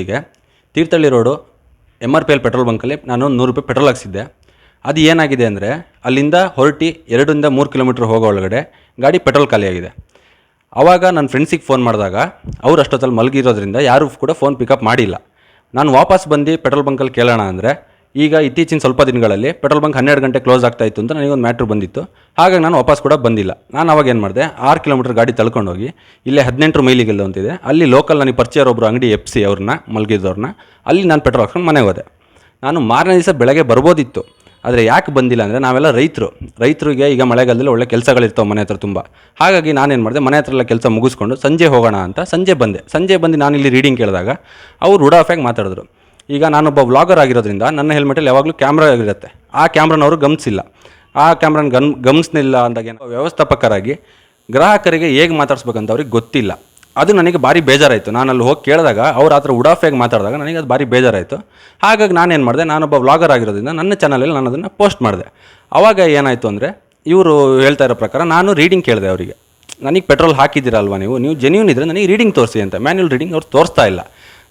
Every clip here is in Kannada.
ಹೊತ್ತಿಗೆ Thirthahalli road M R P L petrol ಬಂಕಲ್ಲಿ ನಾನು ನೂರು ರೂಪಾಯಿ ಪೆಟ್ರೋಲ್ ಹಾಕ್ಸಿದ್ದೆ. ಅದು ಏನಾಗಿದೆ ಅಂದರೆ ಅಲ್ಲಿಂದ ಹೊರಟಿ ಎರಡರಿಂದ ಮೂರು ಕಿಲೋಮೀಟ್ರ್ ಹೋಗೋ ಒಳಗಡೆ ಗಾಡಿ ಪೆಟ್ರೋಲ್ ಖಾಲಿಯಾಗಿದೆ. ಆವಾಗ ನನ್ನ ಫ್ರೆಂಡ್ಸಿಗೆ ಫೋನ್ ಮಾಡಿದಾಗ ಅವ್ರು ಅಷ್ಟೊತ್ತಲ್ಲಿ ಮಲಗಿರೋದ್ರಿಂದ ಯಾರೂ ಕೂಡ ಫೋನ್ ಪಿಕಪ್ ಮಾಡಿಲ್ಲ. ನಾನು ವಾಪಸ್ ಬಂದು ಪೆಟ್ರೋಲ್ ಬಂಕಲ್ಲಿ ಕೇಳೋಣ ಅಂದರೆ ಈಗ ಇತ್ತೀಚಿನ ಸ್ವಲ್ಪ ದಿನಗಳಲ್ಲಿ ಪೆಟ್ರೋಲ್ ಬಂಕ್ ಹನ್ನೆರಡು ಗಂಟೆ ಕ್ಲೋಸ್ ಆಗ್ತಾ ಇತ್ತು ಅಂತ ನನಗೊಂದು ಮ್ಯಾಟ್ರ್ ಬಂದಿತ್ತು. ಹಾಗಾಗಿ ನಾನು ವಾಪಸ್ ಕೂಡ ಬಂದಿಲ್ಲ. ನಾನು ಅವಾಗ ಏನು ಮಾಡಿದೆ, ಆರು ಕಿಲೋಮೀಟರ್ ಗಾಡಿ ತಳ್ಕೊಂಡೋಗಿ, ಇಲ್ಲೇ ಹದಿನೆಂಟು ಮೈಲಿಗೆಲ್ಲ ಅಂತಿದೆ. ಅಲ್ಲಿ ಲೋಕಲ್ ನನಗೆ ಪರಿಚಯ ಒಬ್ಬರು ಅಂಗಡಿ ಎಫ್ ಸಿ ಅವ್ರನ್ನ ಮಲಗಿದ್ದವ್ರನ್ನ ಅಲ್ಲಿ ನಾನು ಪೆಟ್ರೋಲ್ ಹಾಕ್ಕೊಂಡು ಮನೆಗೆ ಹೋದೆ. ನಾನು ಮಾರನೇ ದಿವಸ ಬೆಳಗ್ಗೆ ಬರ್ಬೋದಿತ್ತು. ಆದರೆ ಯಾಕೆ ಬಂದಿಲ್ಲ ಅಂದರೆ ನಾವೆಲ್ಲ ರೈತರು. ರೈತರಿಗೆ ಈಗ ಮಳೆಗಾಲದಲ್ಲಿ ಒಳ್ಳೆ ಕೆಲಸಗಳಿರ್ತಾವೆ ಮನೆ ಹತ್ರ ತುಂಬ. ಹಾಗಾಗಿ ನಾನೇನು ಮಾಡಿದೆ, ಮನೆ ಹತ್ರ ಎಲ್ಲ ಕೆಲಸ ಮುಗಿಸ್ಕೊಂಡು ಸಂಜೆ ಹೋಗೋಣ ಅಂತ ಸಂಜೆ ಬಂದೆ. ಸಂಜೆ ಬಂದು ನಾನು ಇಲ್ಲಿ ರೀಡಿಂಗ್ ಕೇಳಿದಾಗ, ಅವರು ಉಡಾಫಾಗಿ ಮಾತಾಡಿದ್ರು. ಈಗ ನಾನೊಬ್ಬ ವ್ಲಾಗರ್ ಆಗಿರೋದ್ರಿಂದ ನನ್ನ ಹೆಲ್ಮೆಟಲ್ಲಿ ಯಾವಾಗಲೂ ಕ್ಯಾಮ್ರಾ ಇರುತ್ತೆ. ಆ ಕ್ಯಾಮ್ರಾನವರು ಗಮನಿಸಿಲ್ಲ ಆ ಕ್ಯಾಮ್ರಾನ ಗಮ್ ಗಮನಿಸ್ನಿಲ್ಲ ಅಂದಾಗ ವ್ಯವಸ್ಥಾಪಕರಾಗಿ ಗ್ರಾಹಕರಿಗೆ ಹೇಗೆ ಮಾತಾಡ್ಸ್ಬೇಕಂತ ಅವ್ರಿಗೆ ಗೊತ್ತಿಲ್ಲ. ಅದು ನನಗೆ ಭಾರಿ ಬೇಜಾರಾಯಿತು. ನಾನು ಅಲ್ಲಿ ಹೋಗಿ ಕೇಳಿದಾಗ ಅವ್ರ ಹತ್ರ ಉಡಾಫೆಗೆ ಮಾತಾಡಿದಾಗ ನನಗೆ ಅದು ಭಾರಿ ಬೇಜಾರಾಯಿತು. ಹಾಗಾಗಿ ನಾನೇನು ಮಾಡಿದೆ, ನಾನೊಬ್ಬ ವ್ಲಾಗರ್ ಆಗಿರೋದ್ರಿಂದ ನನ್ನ ಚಾನಲಲ್ಲಿ ನಾನು ಅದನ್ನು ಪೋಸ್ಟ್ ಮಾಡಿದೆ. ಆವಾಗ ಏನಾಯಿತು ಅಂದರೆ ಇವರು ಹೇಳ್ತಾ ಇರೋ ಪ್ರಕಾರ ನಾನು ರೀಡಿಂಗ್ ಕೇಳಿದೆ ಅವರಿಗೆ. ನನಗೆ ಪೆಟ್ರೋಲ್ ಹಾಕಿದ್ದೀರಲ್ವ ನೀವು? ನೀವು ಜೆನ್ಯೂನ್ ಇದ್ದರೆ ನನಗೆ ರೀಡಿಂಗ್ ತೋರಿಸಿ ಅಂತ. ಮ್ಯಾನ್ಯಲ್ ರೀಡಿಂಗ್ ಅವ್ರು ತೋರಿಸ್ತಾ ಇಲ್ಲ.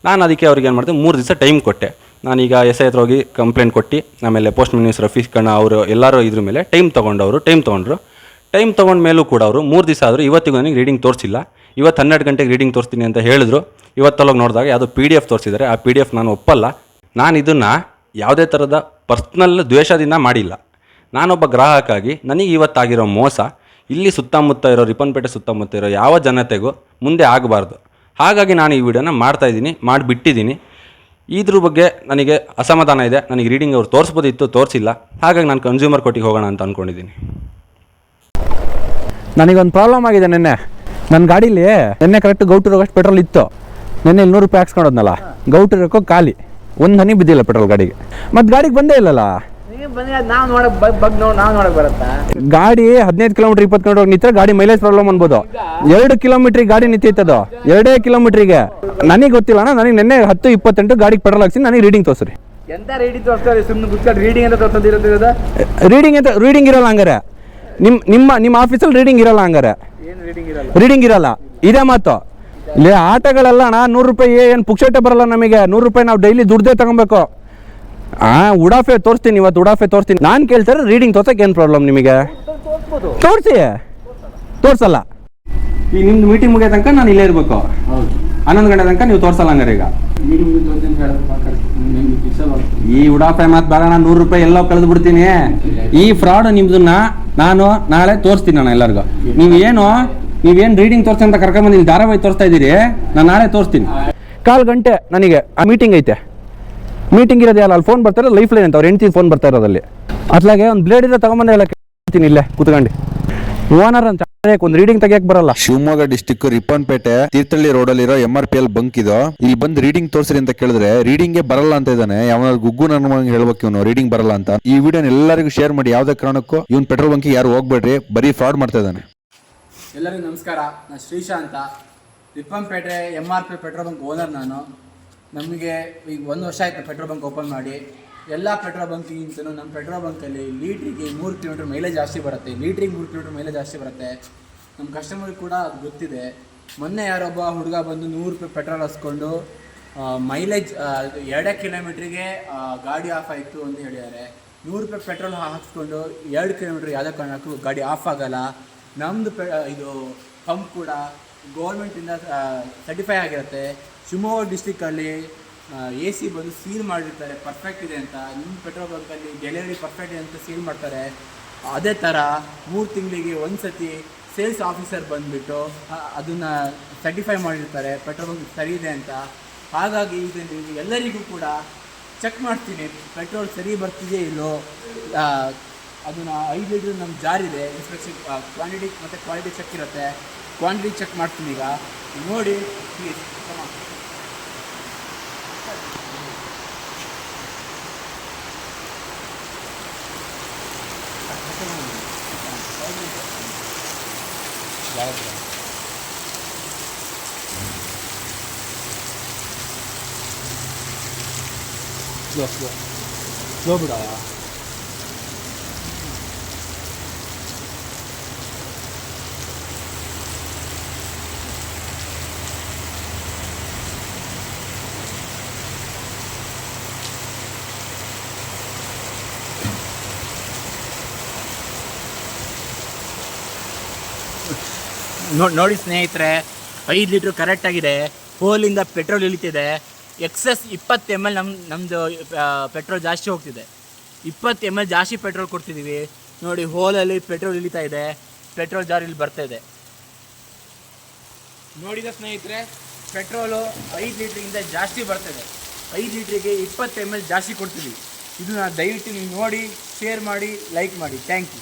ನಾನು ಅದಕ್ಕೆ ಅವ್ರಿಗೆ ಏನು ಮಾಡಿದೆ, ಮೂರು ದಿವಸ ಟೈಮ್ ಕೊಟ್ಟೆ. ನಾನೀಗ ಎಸ್ ಐ ಹತ್ರ ಹೋಗಿ ಕಂಪ್ಲೇಂಟ್ ಕೊಟ್ಟು, ಆಮೇಲೆ ಪೋಸ್ಟ್ ಮಿನಿಸ್ಟರ್ ರಫೀಸ್ ಕಣ್ಣ ಅವರು ಎಲ್ಲರೂ ಇದ್ರ ಮೇಲೆ ಟೈಮ್ ತೊಗೊಂಡವರು ಟೈಮ್ ತೊಗೊಂಡ್ರು. ಟೈಮ್ ತೊಗೊಂಡ ಮೇಲೂ ಕೂಡ ಅವರು ಮೂರು ದಿವಸ ಆದರೂ ಇವತ್ತಿಗೂ ನನಗೆ ರೀಡಿಂಗ್ ತೋರಿಸಿಲ್ಲ. ಇವತ್ತು ಹನ್ನೆರಡು ಗಂಟೆಗೆ ರೀಡಿಂಗ್ ತೋರಿಸ್ತೀನಿ ಅಂತ ಹೇಳಿದ್ರು. ಇವತ್ತೊಳಗೆ ನೋಡಿದಾಗ ಯಾವುದೋ ಪಿ ಡಿ ಎಫ್ ತೋರಿಸಿದ್ದಾರೆ. ಆ ಪಿ ಡಿ ಎಫ್ ನಾನು ಒಪ್ಪಲ್ಲ. ನಾನು ಇದನ್ನು ಯಾವುದೇ ಥರದ ಪರ್ಸ್ನಲ್ ದ್ವೇಷದಿಂದ ಮಾಡಿಲ್ಲ. ನಾನೊಬ್ಬ ಗ್ರಾಹಕಾಗಿ ನನಗೆ ಇವತ್ತಾಗಿರೋ ಮೋಸ, ಇಲ್ಲಿ ಸುತ್ತಮುತ್ತ ಇರೋ, ರಿಪ್ಪನ್ಪೇಟೆ ಸುತ್ತಮುತ್ತ ಇರೋ ಯಾವ ಜನತೆಗೂ ಮುಂದೆ ಆಗಬಾರ್ದು. ಹಾಗಾಗಿ ನಾನು ಈ ವಿಡಿಯೋನ ಮಾಡ್ತಾಯಿದ್ದೀನಿ ಮಾಡಿಬಿಟ್ಟಿದ್ದೀನಿ. ಇದ್ರ ಬಗ್ಗೆ ನನಗೆ ಅಸಮಾಧಾನ ಇದೆ, ನನಗೆ ರೀಡಿಂಗ್ ಅವ್ರು ತೋರಿಸ್ಬೋದಿತ್ತು, ತೋರಿಸಿಲ್ಲ. ಹಾಗಾಗಿ ನಾನು ಕನ್ಸ್ಯೂಮರ್ ಕೋರ್ಟಿಗೆ ಹೋಗೋಣ ಅಂತ ಅಂದ್ಕೊಂಡಿದ್ದೀನಿ ನನಗೊಂದು ಪ್ರಾಬ್ಲಮ್ ಆಗಿದೆ ನಿನ್ನೆ. ನನ್ನ ಗಾಡೀಲಿ ನಿನ್ನೆ ಕರೆಕ್ಟ್ ಗೌಟು ರೋಗಷ್ಟು ಪೆಟ್ರೋಲ್ ಇತ್ತು. ನಿನ್ನೆ ಇಲ್ಲಿ ನೂರು ರೂಪಾಯಿ ಹಾಕ್ಸ್ಕೊಂಡೋದ್ನಲ್ಲ, ಗೌಟು ರೋಗೋ ಖಾಲಿ. ಒಂದು ಹನಿ ಬಿದ್ದಿಲ್ಲ ಪೆಟ್ರೋಲ್ ಗಾಡಿಗೆ. ಮತ್ತು ಗಾಡಿಗೆ ಬಂದೇ ಇಲ್ಲಲ್ಲ. ನೀವು ಬಂದ್ರೆ ಅದ್ ನಾವ್ ನೋಡಕ್ ಬಗ್ ಬಗ್ ನೋಡ್ ನಾವ್ ನೋಡಕ್ ಬರುತ್ತಾ? ಗಾಡಿ ಹದಿನೈದು ಕಿಲೋಮೀಟರ್ ಇಪ್ಪತ್ತು ಕಿಲೋಮೀಟರ್ ನಿಂತ್ರೆ ಗಾಡಿ ಮೈಲೇಜ್ ಪ್ರಾಬ್ಲಮ್ ಅನ್ಬೋದು. ಎರಡು ಕಿಲೋಮೀಟರ್ ಗಾಡಿ ನಿಂತಿತ್ತದು ಎರಡೇ ಕಿಲೋಮೀಟ್ರಿಗೆ. ನನಗೆ ಗೊತ್ತಿಲ್ಲ ಅಣ್ಣ ನನಗೆ ನಿನ್ನೆ ಹತ್ತು ಇಪ್ಪತ್ತೆಂಟು ಗಾಡಿಗೆ ಪೆಟ್ರೋಲ್ ಹಾಕ್ಸಿ ನನಗೆ ರೀಡಿಂಗ್ ತೋರಿಸ್ರಿ. ಎಂತ ರೀಡಿಂಗ್ ತೋರಿಸ್ತಾರೆ? ಸುಮ್ಮನೆ ರೀಡಿಂಗ್ ಅಂತ ತೋರಿಸೋದಿರೋದಿರೋದ ರೀಡಿಂಗ್ ಅಂತ ರೀಡಿಂಗ್ ಇರಲ್ಲ ಹಂಗಾರೆ. ನಿಮ್ಮ ನಿಮ್ಮ ನಿಮ್ಮ ಆಫೀಸಲ್ಲಿ ರೀಡಿಂಗ್ ಇರಲ್ಲ ಹಂಗಾರೆ. ಏನು ರೀಡಿಂಗ್ ಇರಲ್ಲ? ರೀಡಿಂಗ್ ಇರಲ್ಲ. ಇದೇ ಮಾತು. ಇಲ್ಲಿ ಆಟಗಳೆಲ್ಲ ಅಣ್ಣ ನೂರು ರೂಪಾಯಿ ಏನು ಪುಕ್ಷಟೆ ಬರಲ್ಲ ನಮಗೆ. ನೂರು ರೂಪಾಯಿ ನಾವು ಡೈಲಿ ದುಡ್ದೇ ತಗೊಬೇಕು. ಆ, ಉಡಾಫೆ ತೋರಿಸ್ತೀನಿ, ಇವತ್ತು ಉಡಾಫೆ ತೋರಿಸ್ತೀನಿ. ನಾನು ಕೇಳ್ತಾರೆ ರೀಡಿಂಗ್ ತೋರ್ಸಕ್ಕೆ ಏನು ಪ್ರಾಬ್ಲಮ್ ನಿಮಗೆ? ತೋರಿಸಿ. ತೋರಿಸಲ್ಲ. ಈ ನಿಮ್ದು ಮೀಟಿಂಗ್ ಮುಗಿಯೋ ತನಕ ನಾನು ಇಲ್ಲೇ ಇರಬೇಕು. ಹನ್ನೊಂದು ಗಂಟೆ ತನಕ ನೀವು ತೋರಿಸಲ್ಲ ಹಂಗಾರೆ ಈಗ. ಈ ಉಡಾಫೆ ಮಾತು ಬೇಡ, ನಾನು ನೂರು ರೂಪಾಯಿ ಎಲ್ಲ ಕಳೆದು ಬಿಡ್ತೀನಿ. ಈ ಫ್ರಾಡ್ ನಿಮ್ದನ್ನ ನಾನು ನಾಳೆ ತೋರಿಸ್ತೀನಿ ನಾನು ಎಲ್ಲರಿಗೂ. ನೀವು ಏನು ನೀವೇನು ರೀಡಿಂಗ್ ತೋರಿಸಿ ಅಂತ ಕರ್ಕೊಂಬಂದು ಇಲ್ಲಿ ಧಾರಾವಾಹಿ ತೋರಿಸ್ತಾ ಇದ್ದೀರಿ, ನಾನು ನಾಳೆ ತೋರಿಸ್ತೀನಿ. ಕಾಲು ಗಂಟೆ ನನಗೆ, ಆ ಮೀಟಿಂಗ್ ಐತೆ. ಮೀಟಿಂಗ್ ಇರೋದೇ ಅಲ್ಲ ಅಲ್ಲಿ ಫೋನ್ ಬರ್ತಾರೆ ಲೈಫ್ ಲೈನ್ ಅಂತ ಅವ್ರು ಹೆಂಡ್ತಿ ಫೋನ್ ಬರ್ತಾ ಇರೋದಲ್ಲಿ ಅತ್ಲಾಗೆ ಒಂದು ಬ್ಲೇಡ್ ಇದ್ರೆ ತಗೊಂಬಂದೆ ಎಲ್ಲ ಕೇಳ್ತೀನಿ ಇಲ್ಲೇ ಕೂತ್ಕೊಂಡು. ಓನರ್ ಅಂತ ಒಂದು ರೀಡಿಂಗ್ ತೆಗಿಯಕ್ ಬರಲ್ಲ? ಶಿವಮೊಗ್ಗ ಡಿಸ್ಟಿಕ್ ರಿಪ್ಪನ್ಪೇಟೆ ತೀರ್ಥಳ್ಳಿ ರೋಡ್ ಅಲ್ಲಿರೋ M R P L bunk ಇದು. ಇಲ್ಲಿ ಬಂದು ರೀಡಿಂಗ್ ತೋರಿಸ್ರಿ ಅಂತ ಕೇಳಿದ್ರೆ ರೀಡಿಂಗ್ ಬರಲ್ಲ ಅಂತ ಇದ್ದಾನೆ. ಯಾವನಾದ್ರು ಗುಗ್ಗು ನನ್ನ ಹೇಳ್ಬೇಕು ಇವನು ರೀಡಿಂಗ್ ಬರಲ್ಲ ಅಂತ. ಈ ವಿಡಿಯೋ ಎಲ್ಲರಿಗೂ ಶೇರ್ ಮಾಡಿ ಯಾವ್ದೇ ಕಾರಣಕ್ಕೂ ಇವ್ನು ಪೆಟ್ರೋಲ್ ಬಂಕ್ ಯಾರು ಹೋಗ್ಬೇಡ್ರಿ ಬರೀ ಫ್ರಾಡ್ ಮಾಡ್ತಾ ಇದ್ದಾನೆ. ಎಲ್ಲರಿಗೂ ನಮಸ್ಕಾರ ನಾನು ಶ್ರೀಶಾ ಅಂತ. Ripponpete M R P petrol bunk owner ನಾನು. ನಮಗೆ ಈಗ ಒಂದು ವರ್ಷ ಆಯಿತು ಪೆಟ್ರೋಲ್ ಬಂಕ್ ಓಪನ್ ಮಾಡಿ. ಎಲ್ಲ ಪೆಟ್ರೋಲ್ ಬಂಕ್ಗಿಂತಲೂ ನಮ್ಮ ಪೆಟ್ರೋಲ್ ಬಂಕಲ್ಲಿ ಲೀಟ್ರಿಗೆ ಮೂರು ಕಿಲೋಮೀಟ್ರ್ ಮೈಲೇಜ್ ಜಾಸ್ತಿ ಬರುತ್ತೆ. ಲೀಟ್ರಿಗೆ ಮೂರು ಕಿಲೋಮೀಟ್ರ್ ಮೈಲೇಜ್ ಜಾಸ್ತಿ ಬರುತ್ತೆ. ನಮ್ಮ ಕಸ್ಟಮರ್ ಕೂಡ ಅದು ಗೊತ್ತಿದೆ. ಮೊನ್ನೆ ಯಾರೊಬ್ಬ ಹುಡುಗ ಬಂದು ನೂರು ರೂಪಾಯಿ ಪೆಟ್ರೋಲ್ ಹಾಸ್ಕೊಂಡು ಮೈಲೇಜ್ ಎರಡೇ ಕಿಲೋಮೀಟ್ರಿಗೆ ಗಾಡಿ ಆಫ್ ಆಯಿತು ಅಂತ ಹೇಳಿದ್ದಾರೆ ನೂರು ರೂಪಾಯಿ ಪೆಟ್ರೋಲ್ ಹಾಕ್ಸ್ಕೊಂಡು ಎರಡು ಕಿಲೋಮೀಟ್ರ್ ಯಾವುದೇ ಕಾರಣಕ್ಕೂ ಗಾಡಿ ಆಫ್ ಆಗೋಲ್ಲ. ನಮ್ಮದು ಪೆ ಇದು ಪಂಪ್ ಕೂಡ ಗೌರ್ಮೆಂಟಿಂದ ಸರ್ಟಿಫೈ ಆಗಿರುತ್ತೆ. ಶಿವಮೊಗ್ಗ ಡಿಸ್ಟಿಕ್ಕಲ್ಲಿ ಎ ಸಿ ಬಂದು ಸೀಲ್ ಮಾಡಿರ್ತಾರೆ ಪರ್ಫೆಕ್ಟ್ ಇದೆ ಅಂತ. ನಿಮ್ಮ ಪೆಟ್ರೋಲ್ ಬಂಕಲ್ಲಿ ಡೆಲಿವರಿ ಪರ್ಫೆಕ್ಟ್ ಇದೆ ಅಂತ ಸೀಲ್ ಮಾಡ್ತಾರೆ. ಅದೇ ಥರ ಮೂರು ತಿಂಗಳಿಗೆ ಒಂದು ಸತಿ ಸೇಲ್ಸ್ ಆಫೀಸರ್ ಬಂದುಬಿಟ್ಟು ಅದನ್ನು ಸರ್ಟಿಫೈ ಮಾಡಿರ್ತಾರೆ ಪೆಟ್ರೋಲ್ ಬಂಕ್ ಸರಿ ಇದೆ ಅಂತ. ಹಾಗಾಗಿ ಇದನ್ನು ಎಲ್ಲರಿಗೂ ಕೂಡ ಚೆಕ್ ಮಾಡ್ತೀನಿ ಪೆಟ್ರೋಲ್ ಸರಿ ಬರ್ತಿದೆಯೇ ಇಲ್ಲೋ? ಅದನ್ನು ಐದು ಲೀಟ್ರ್ ನಮ್ಮ ಜಾರಿದೆ ಇನ್ಸ್ಪೆಕ್ಷನ್ ಕ್ವಾಂಟಿಟಿ ಮತ್ತು ಕ್ವಾಲಿಟಿ ಚೆಕ್ ಇರುತ್ತೆ. ಕ್ವಾಂಟಿಟಿ ಚೆಕ್ ಮಾಡ್ತೀನಿ ಈಗ. ನೋಡಿ ಪ್ಲೀಸ್ ಸ್ಲೋ ಸ್ಲೋ ಸ್ಲೋ ಬಿಡ ನೋಡಿ ಸ್ನೇಹಿತರೆ, ಐದು ಲೀಟ್ರ್ ಕರೆಕ್ಟಾಗಿದೆ ಹೋಲಿಂದ ಪೆಟ್ರೋಲ್ ಇಳಿತಿದೆ. ಎಕ್ಸಸ್ ಇಪ್ಪತ್ತು ಎಂ ಎಲ್ ನಮ್ಮ ನಮ್ಮದು ಪೆಟ್ರೋಲ್ ಜಾಸ್ತಿ ಹೋಗ್ತಿದೆ. ಇಪ್ಪತ್ತು ಎಂ ಎಲ್ ಜಾಸ್ತಿ ಪೆಟ್ರೋಲ್ ಕೊಡ್ತಿದ್ದೀವಿ ನೋಡಿ, ಹೋಲಲ್ಲಿ ಪೆಟ್ರೋಲ್ ಇಳಿತಾ ಇದೆ. ಪೆಟ್ರೋಲ್ ಜಾರ್ ಇಲ್ಲಿ ಬರ್ತಾ ಇದೆ. ನೋಡಿದ ಸ್ನೇಹಿತರೆ ಪೆಟ್ರೋಲು ಐದು ಲೀಟ್ರಿಂದ ಜಾಸ್ತಿ ಬರ್ತಿದೆ ಐದು ಲೀಟ್ರಿಗೆ ಇಪ್ಪತ್ತು ಎಂ ಎಲ್ ಜಾಸ್ತಿ ಕೊಡ್ತೀವಿ ಇದನ್ನ ದಯವಿಟ್ಟು ನೀವು ನೋಡಿ ಶೇರ್ ಮಾಡಿ ಲೈಕ್ ಮಾಡಿ. Thank you